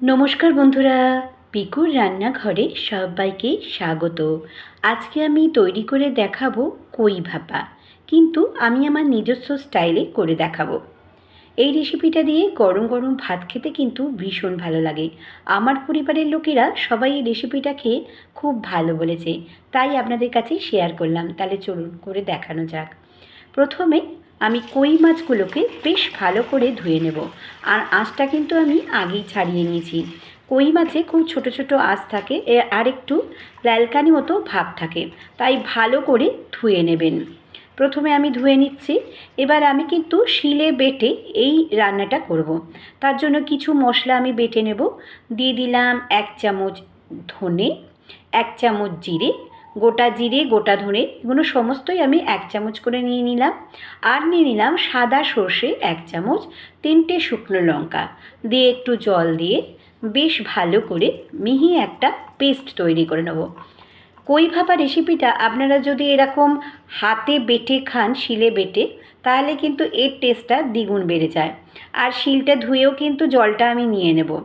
নমস্কার বন্ধুরা, পিকুর রান্নাঘরে সবাইকে স্বাগত। আজকে আমি তৈরি করে দেখাবো কই ভাপা, কিন্তু আমি আমার নিজস্ব স্টাইলে করে দেখাবো। এই রেসিপিটা দিয়ে গরম গরম ভাত খেতে কিন্তু ভীষণ ভালো লাগে। আমার পরিবারের লোকেরা সবাই এই রেসিপিটা খেয়ে খুব ভালো বলেছে, তাই আপনাদের কাছে শেয়ার করলাম। তাহলে চলুন করে দেখানো যাক। প্রথমে আমি কই মাছগুলোকে বেশ ভালো করে ধুয়ে নেব। আর আঁশটা কিন্তু আমি আগেই ছাড়িয়ে নিয়েছি। কই মাছে খুব ছোট ছোট আঁশ থাকে আর একটু ল্যালকানি মতো ভাব থাকে, তাই ভালো করে ধুয়ে নেবেন। প্রথমে আমি ধুয়ে নিচ্ছি, এবার আমি কিন্তু শিলে বেটে এই রান্নাটা করব। তার জন্য কিছু মশলা আমি বেটে নেব। দিয়ে দিলাম এক চামচ ধনে, এক চামচ জিরে গোটা জিরে, গোটা ধনে, এগুলো সমস্তই আমি এক চামচ করে নিয়ে নিলাম। আর নিয়ে নিলাম সাদা সর্ষে এক চামচ, তিনটে শুকনো লঙ্কা। দিয়ে একটু জল দিয়ে বেশ ভালো করে মিহি একটা পেস্ট তৈরি করে নেব। কই ভাপা রেসিপিটা আপনারা যদি এরকম হাতে বেটে খান, শিলে বেটে, তাহলে কিন্তু এর টেস্টটা দ্বিগুণ বেড়ে যায়। আর শিলটা ধুয়েও কিন্তু জলটা আমি নিয়ে নেব।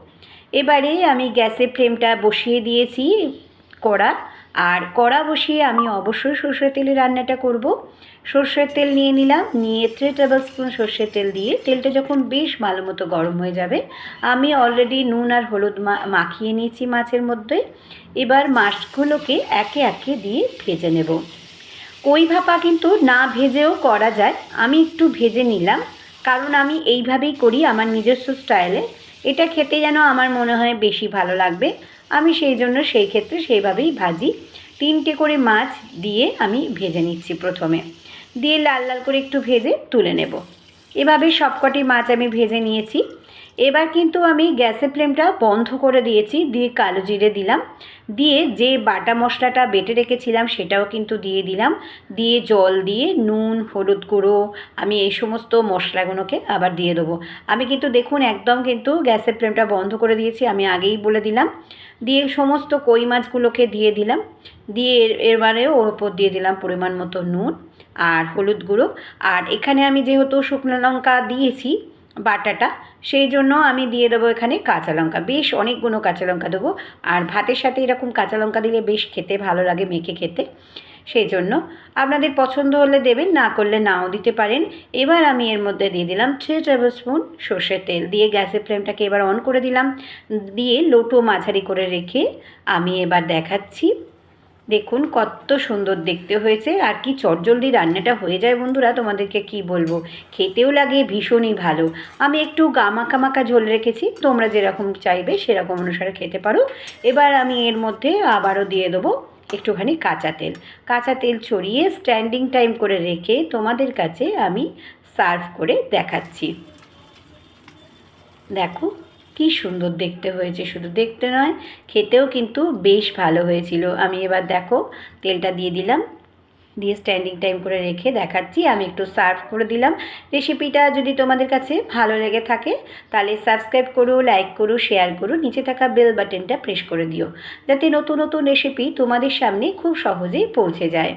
এবারে আমি গ্যাসের ফ্লেমটা বসিয়ে দিয়েছি কড়া। আর কড়া বসিয়ে আমি অবশ্যই সর্ষের তেলে রান্নাটা করব। সর্ষের তেল নিয়ে নিলাম, নিয়ে থ্রি টেবিল স্পুন সর্ষের তেল দিয়ে, তেলটা যখন বেশ ভালো মতো গরম হয়ে যাবে, আমি অলরেডি নুন আর হলুদ মাখিয়ে নিয়েছি মাছের মধ্যে। এবার মাছগুলোকে একে একে দিয়ে ভেজে নেব। কই ভাপা কিন্তু না ভেজেও করা যায়, আমি একটু ভেজে নিলাম, কারণ আমি এইভাবেই করি আমার নিজস্ব স্টাইলে এটা খেতে যেন আমার মনে হয় বেশি ভালো লাগবে। আমি সেই জন্য সেই ক্ষেত্রে সেইভাবেই ভাজি। তিনটে করে মাছ দিয়ে আমি ভেজে নিচ্ছি প্রথমে। দিয়ে লাল লাল করে একটু ভেজে তুলে নেব। এভাবে সবকটি মাছ আমি ভেজে নিয়েছি। এবার কিন্তু আমি গ্যাসের ফ্লেমটা বন্ধ করে দিয়েছি, দিয়ে কালো জিরে দিলাম। দিয়ে যে বাটা মশলাটা বেটে রেখেছিলাম সেটাও কিন্তু দিয়ে দিলাম। দিয়ে জল দিয়ে নুন, হলুদ গুঁড়ো, আমি এই সমস্ত মশলাগুলোকে আবার দিয়ে দেবো। আমি কিন্তু দেখুন একদম কিন্তু গ্যাসের ফ্লেমটা বন্ধ করে দিয়েছি, আমি আগেই বলে দিলাম। দিয়ে সমস্ত কই মাছগুলোকে দিয়ে দিলাম। দিয়ে এর এবারে ওর ওপর দিয়ে দিলাম পরিমাণ মতো নুন আর হলুদ গুঁড়ো। আর এখানে আমি যেহেতু শুকনো লঙ্কা দিয়েছি বাটাটা। সেই জন্য আমি দিয়ে দেবো এখানে কাঁচা লঙ্কা। বেশ অনেকগুলো কাঁচা লঙ্কা দেবো। আর ভাতের সাথে এরকম কাঁচা লঙ্কা দিলে বেশ খেতে ভালো লাগে, মেখে খেতে। সেই জন্য আপনাদের পছন্দ হলে দেবেন, না করলে নাও দিতে পারেন। এবার আমি এর মধ্যে দিয়ে দিলাম থ্রি টেবিল স্পুন সর্ষের তেল। দিয়ে গ্যাসের ফ্লেমটাকে এবার অন করে দিলাম। দিয়ে লোটো মাঝারি করে রেখে আমি এবার দেখাচ্ছি। দেখুন, কত সুন্দর দেখতে হয়েছে। আর কি চটজলদি রান্নাটা হয়ে যায় বন্ধুরা, তোমাদেরকে কি বলব? খেতেও লাগে, ভীষণই ভালো। আমি একটু গামাকা মাকা ঝোল রেখেছি, তোমরা যেরকম চাইবে সেরকম অনুসারে খেতে পারো। এবার আমি এর মধ্যে আবারও দিয়ে দেবো একটুখানি কাঁচা তেল। কাঁচা তেল ছড়িয়ে স্ট্যান্ডিং টাইম করে রেখে তোমাদের কাছে আমি সার্ভ করে দেখাচ্ছি। দেখো কি সুন্দর দেখতে হয়েছে। শুধু দেখতে নয়, খেতেও কিন্তু বেশ ভালো হয়েছিল। আমি এবার দেখো, তেলটা দিয়ে দিলাম। দিয়ে স্ট্যান্ডিং টাইম করে রেখে দেখাচ্ছি। আমি একটু সার্ভ করে দিলাম। রেসিপিটা যদি তোমাদের কাছে ভালো লেগে থাকে, তাহলে সাবস্ক্রাইব করো লাইক করো শেয়ার করো, নিচে থাকা বেল বাটনটা প্রেস করে দিও, যাতে নতুন নতুন রেসিপি তোমাদের সামনে খুব সহজেই পৌঁছে যায়।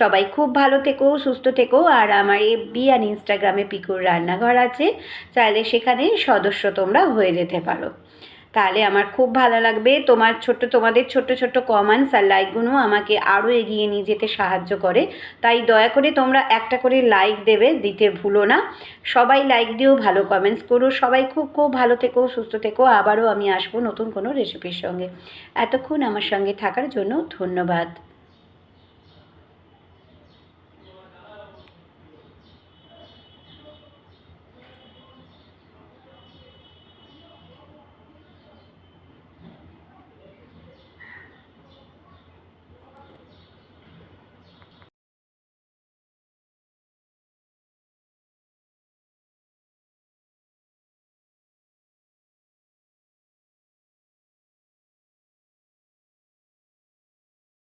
সবাই খুব ভালো থেকো, সুস্থ থেকো, আর আমার এফবি আর ইনস্টাগ্রামে পিকুর রান্নাঘর আছে। চাইলে সেখানে সদস্য তোমরা হয়ে যেতে পারো। তাহলে আমার খুব ভালো লাগবে। তোমার ছোট্ট, তোমাদের ছোট্ট ছোট্ট কমেন্টস আর লাইকগুলো আমাকে আরও এগিয়ে নিয়ে যেতে সাহায্য করে। তাই দয়া করে তোমরা একটা করে লাইক দেবে, দিতে ভুলো না। সবাই লাইক দিও, ভালো কমেন্টস করো। সবাই খুব খুব ভালো থেকো, সুস্থ থেকো। আবারও আমি আসব নতুন কোনো রেসিপির সঙ্গে। এতক্ষণ আমার সঙ্গে থাকার জন্য ধন্যবাদ।